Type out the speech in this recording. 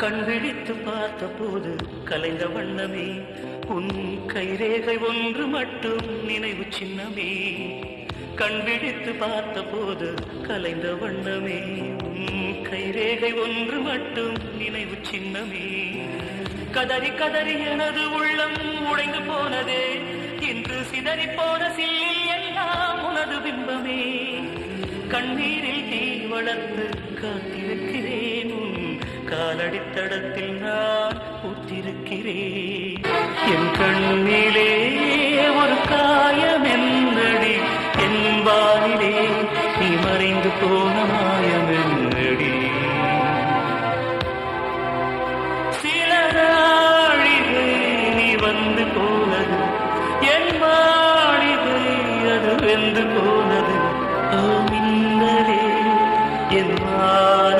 கண் விழித்து பார்த்த போது கலைந்த வண்ணமே உன் கைரேகை ஒன்று மட்டும் நினைவு சின்னமே. கண் விழித்து பார்த்த போது கலைந்த வண்ணமே உன் கைரேகை ஒன்று மட்டும் நினைவு சின்னமே. கதறி கதறி எனது உள்ளம் உடைந்து போனதே இன்று சிதறி போன சில்லில் எல்லாம் உனது பிம்பமே. கண்ணீரில் தீ வளர்ந்து காத்திருக்கிறேன். காலடித்தடத்தில் நான் உற்றிருக்கிறேன் என் கண்ணிலே ஒரு காயம் என்னடி என் வானிலே நீ மறைந்து போன மாயம் என்னடி சில நாழிகை நீ வந்து போனது என் மாளிகை அது வெந்து போனது. என் வான